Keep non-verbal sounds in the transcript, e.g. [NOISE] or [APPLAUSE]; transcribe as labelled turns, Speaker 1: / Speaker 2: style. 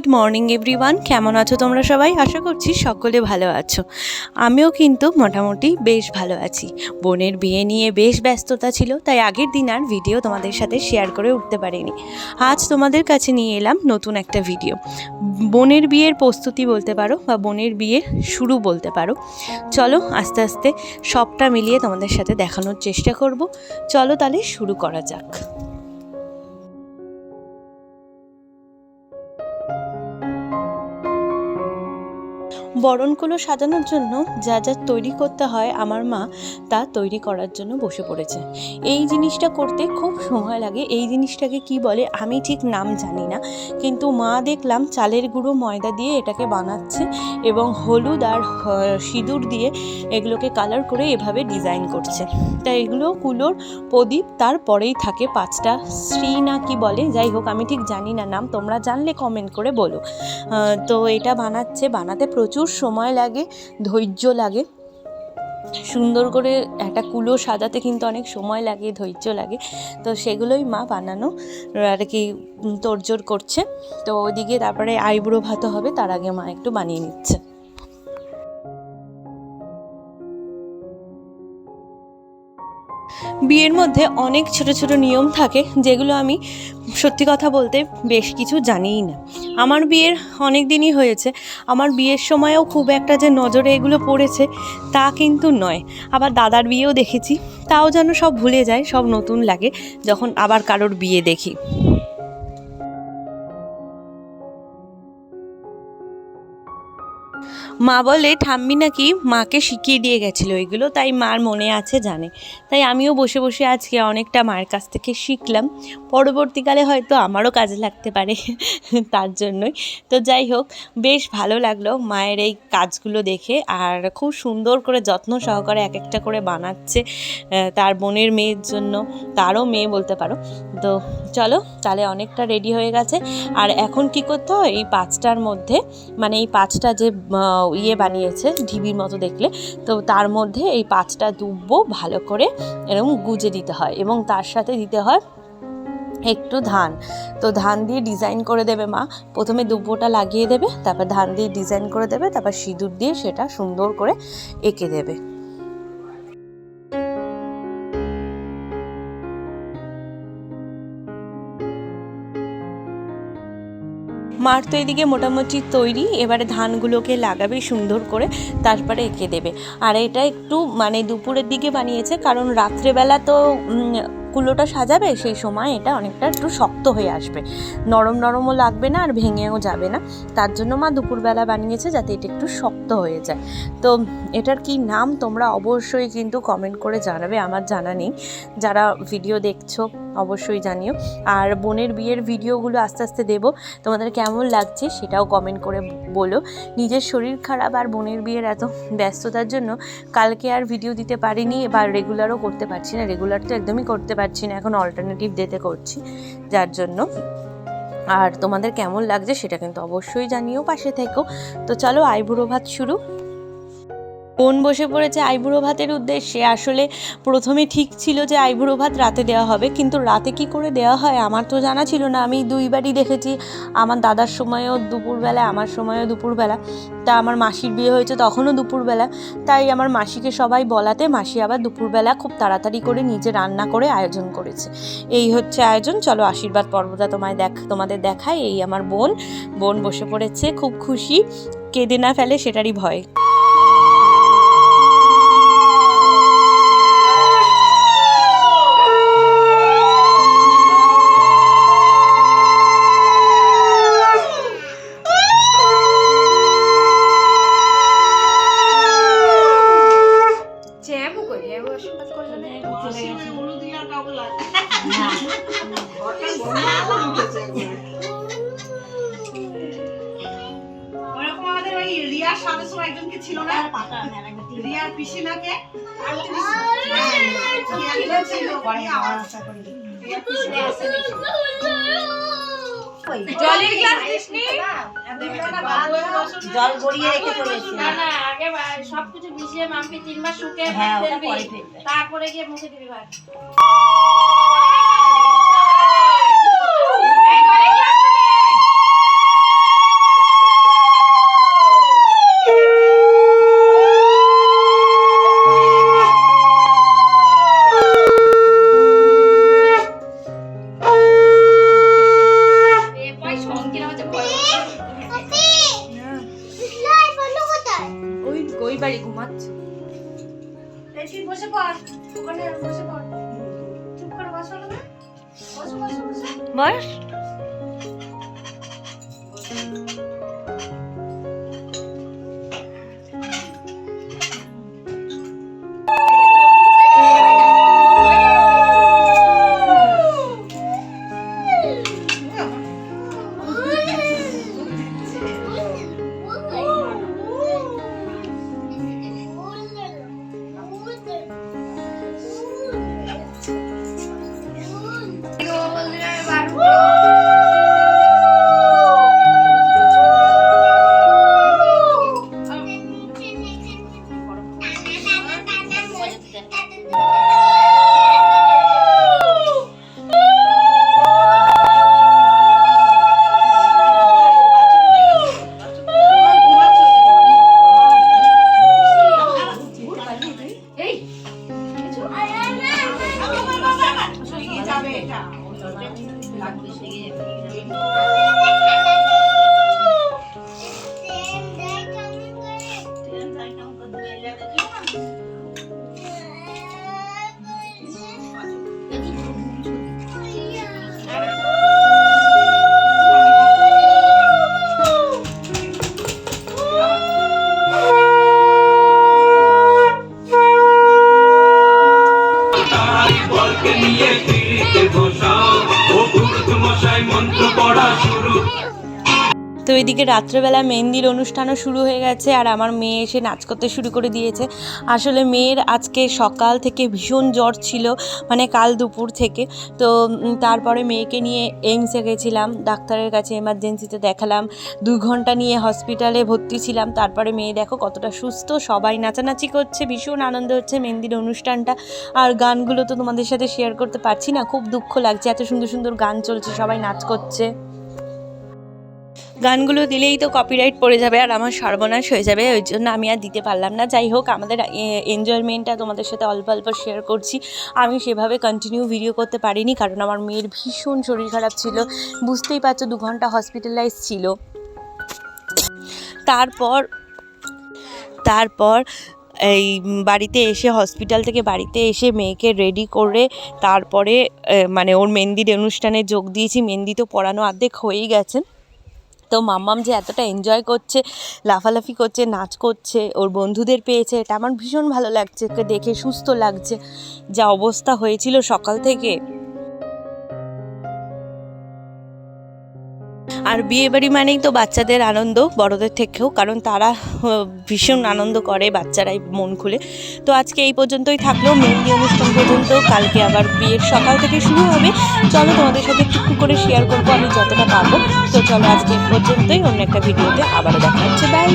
Speaker 1: Good morning everyone কেমন আছো তোমরা সবাই? আশা করছি সকলে ভালো আছো। আমিও কিন্তু মোটামুটি বেশ ভালো আছি। বোনের বিয়ে নিয়ে বেশ ব্যস্ততা ছিল, তাই আগের দিন আর ভিডিও তোমাদের সাথে শেয়ার করে উঠতে পারিনি। আজ তোমাদের কাছে নিয়ে এলাম নতুন একটা ভিডিও বোনের বিয়ের প্রস্তুতি বলতে পারো বা বোনের বিয়ে শুরু বলতে পারো। চলো আস্তে আস্তে সবটা মিলিয়ে তোমাদের সাথে দেখানোর চেষ্টা করব। চলো তাহলে শুরু করা যাক। বরণগুলো সাজানোর জন্য যা যা তৈরি করতে হয় আমার মা, তা তৈরি করার জন্য বসে পড়েছে। এই জিনিসটা করতে খুব সময় লাগে। এই জিনিসটাকে কি বলে আমি ঠিক নাম জানি না। কিন্তু মা দেখলাম চালের গুঁড়ো ময়দা দিয়ে এটাকে বানাচ্ছে এবং হলুদ আর সিঁদুর দিয়ে এগুলোকে কালার করে এভাবে ডিজাইন করছে। তা এগুলো কুলোর প্রদীপ তারপরেই থাকে পাঁচটা শ্রী না কি বলে, যাই হোক আমি ঠিক জানি না নাম, তোমরা জানলে কমেন্ট করে বলো। তো এটা বানাচ্ছে, বানাতে প্রচুর সময় লাগে, ধৈর্য লাগে। সুন্দর করে একটা কুলো সাজাতে কিন্তু অনেক সময় লাগে, ধৈর্য লাগে। তো সেগুলোই মা বানানো, আর কি তোড়জোড় করছে। তো ওদিকে তারপরে আইবুড়ো ভাতও হবে, তার আগে মা একটু বানিয়ে নিচ্ছে। বিয়ের মধ্যে অনেক ছোট ছোট নিয়ম থাকে, যেগুলো আমি সত্যি কথা বলতে বেশ কিছু জানিই না। আমার বিয়ের অনেক দিনই হয়েছে। আমার বিয়ের সময়ও খুব একটা যে নজরে এগুলো পড়েছে, তা কিন্তু নয়। আবার দাদার বিয়েও দেখেছি, তাও যেন সব ভুলে যায়, সব নতুন লাগে যখন আবার কারোর বিয়ে দেখি। মা বলে, ঠাম্মি নাকি মাকে শিখিয়ে দিয়ে গেছিল এগুলো, তাই মার মনে আছে জানে। তাই আমিও বসে বসে আজকে অনেকটা মায়ের কাছ থেকে শিখলাম। পরবর্তীকালে হয়তো আমারও কাজে লাগতে পারে [LAUGHS] তার জন্যই। তো যাই হোক, বেশ ভালো লাগল মায়ের এই কাজগুলো দেখে, আর খুব সুন্দর করে যত্ন সহকারে এক একটা করে বানাচ্ছে তার বোনের মেয়ের জন্য, তারও মেয়ে বলতে পারো। তো চলো, তাহলে অনেকটা রেডি হয়ে গেছে। আর এখন কি করতে হয়? এই পাঁচটার মধ্যে মানে এই পাঁচটা যে ইয়ে বানিয়েছে, ঢিবির মতো দেখলে। তো তার মধ্যে এই পাঁচটা দুব্বো ভালো করে এরকম গুজে দিতে হয় এবং তার সাথে দিতে হয় একটু ধান। তো ধান দিয়ে ডিজাইন করে দেবে মা। প্রথমে দুব্বোটা লাগিয়ে দেবে, তারপর ধান দিয়ে ডিজাইন করে দেবে, তারপর সিঁদুর দিয়ে সেটা সুন্দর করে এঁকে দেবে। মার তো এদিকে মোটামুটি তৈরি, এবারে ধানগুলোকে লাগাবে সুন্দর করে, তারপরে এঁকে দেবে। আর এটা একটু মানে দুপুরের দিকে বানিয়েছে, কারণ রাত্রেবেলা তো কুলোটা সাজাবে, সেই সময় এটা অনেকটা একটু শক্ত হয়ে আসবে। নরম নরমও লাগবে না আর ভেঙেও যাবে না। তার জন্য মা দুপুরবেলা বানিয়েছে যাতে এটা একটু শক্ত হয়ে যায়। তো এটার কি নাম তোমরা অবশ্যই কিন্তু কমেন্ট করে জানাবে, আমার জানা নেই। যারা ভিডিও দেখছ, অবশ্যই জানিও। আর বোনের বিয়ের ভিডিওগুলো আস্তে আস্তে দেবো। তোমাদের কেমন লাগছে সেটাও কমেন্ট করে বলো। নিজের শরীর খারাপ আর বোনের বিয়ের এত ব্যস্ততার জন্য কালকে আর ভিডিও দিতে পারিনি, এবার রেগুলারও করতে পারছি না। রেগুলার তো একদমই করতে পারছি না, এখন অল্টারনেটিভ ডেতে করছি, যার জন্য। আর তোমাদের কেমন লাগছে সেটা কিন্তু অবশ্যই জানিও, পাশে থেকো। তো চলো, আইবুড়ো ভাত শুরু। বোন বসে পড়েছে আইবুড়ো ভাতের উদ্দেশ্যে? আসলে প্রথমে ঠিক ছিল যে আইবুড়ো ভাত রাতে দেওয়া হবে, কিন্তু রাতে কি করে দেওয়া হয় আমার তো জানা ছিল না। আমি দুইবারই দেখেছি, আমার দাদার সময়ও দুপুরবেলা, আমার সময়ও দুপুরবেলা। তা আমার মাসির বিয়ে হয়েছে তখনও দুপুরবেলা। তাই আমার মাসিকে সবাই বলাতে মাসি আবার দুপুরবেলা খুব তাড়াতাড়ি করে নিজে রান্না করে আয়োজন করেছে। এই হচ্ছে আয়োজন। চলো আশীর্বাদ পর্বটা তোমায় দেখ, তোমাদের দেখায় এই আমার বোন বোন বসে পড়েছে, খুব খুশি। কেঁদে না ফেলে সেটারই ভয়।
Speaker 2: ওই রিয়ার একজনকে ছিল না রিয়ার পিসিনাকে ছিল রিয়া রিয়ার
Speaker 3: জলের গ্লাস
Speaker 2: জল গড়িয়ে রেখে চলেছি
Speaker 4: না না আগে সবকিছু মিশিয়ে মাম্পি তিনবার শুকে
Speaker 2: হ্যাঁ।
Speaker 4: তারপরে গিয়ে মুখে দিবি ভাত
Speaker 3: ওই বাড়ি ঘুমাচ্ছে।
Speaker 4: তুই বসে পড়। ওখানে বসে পড়। চুপ করে বসো না বসো বসো বসো।
Speaker 1: বস।
Speaker 5: বলকে মন্ত্র পড়া শুরু।
Speaker 1: তো এদিকে রাত্রেবেলা মেহেন্দির অনুষ্ঠানও শুরু হয়ে গেছে আর আমার মেয়ে এসে নাচ করতে শুরু করে দিয়েছে। আসলে মেয়ের আজকে সকাল থেকে ভীষণ জ্বর ছিল মানে কাল দুপুর থেকে। তো তারপরে মেয়েকে নিয়ে এইমসে গেছিলাম, ডাক্তারের কাছে এমার্জেন্সিতে দেখালাম। দুই ঘণ্টা নিয়ে হসপিটালে ভর্তি ছিলাম, তারপরে মেয়ে দেখো কতটা সুস্থ, সবাই নাচানাচি করছে, ভীষণ আনন্দ হচ্ছে মেহেন্দির অনুষ্ঠানটা। আর গানগুলো তো তোমাদের সাথে শেয়ার করতে পারছি না, খুব দুঃখ লাগছে, এত সুন্দর সুন্দর গান চলছে, সবাই নাচ করছে। গানগুলো দিলেই তো কপিরাইট পড়ে যাবে আর আমার সর্বনাশ হয়ে যাবে, ওই জন্য আমি আর দিতে পারলাম না। যাই হোক, আমাদের এনজয়মেন্টটা তোমাদের সাথে অল্প অল্প শেয়ার করছি। আমি সেভাবে কন্টিনিউ ভিডিও করতে পারিনি কারণ আমার মেয়ের ভীষণ শরীর খারাপ ছিল। বুঝতেই পারছ, দু ঘণ্টা হসপিটালাইজ ছিল। তারপর তারপর এই বাড়িতে এসে হসপিটাল থেকে বাড়িতে এসে মেয়েকে রেডি করে তারপরে মানে ওর মেহেন্দির অনুষ্ঠানে যোগ দিয়েছি। মেহেন্দি তো পড়ানো অর্ধেক হয়েই গেছে। তো মাম্মাম যে এতটা এনজয় করছে, লাফালাফি করছে, নাচ করছে, ওর বন্ধুদের পেয়েছে, এটা আমার ভীষণ ভালো লাগছে, ওকে দেখে সুস্থ লাগছে। যা অবস্থা হয়েছিল সকাল থেকে। আর বিয়ে বাড়ি মানেই তো বাচ্চাদের আনন্দ, বড়দের থেকেও, কারণ তারা ভীষণ আনন্দ করে বাচ্চারাই মন খুলে। তো আজকে এই পর্যন্তই থাকল মেহেন্দি অনুষ্ঠান পর্যন্ত, কালকে আবার বিয়ের সকাল থেকে শুরু হবে। চলো তোমাদের সাথে একটু করে শেয়ার করব আমি যতটা পারব। তো চলো আজকে এই পর্যন্তই, অন্য একটা ভিডিওতে আবারও দেখা হচ্ছে। বাই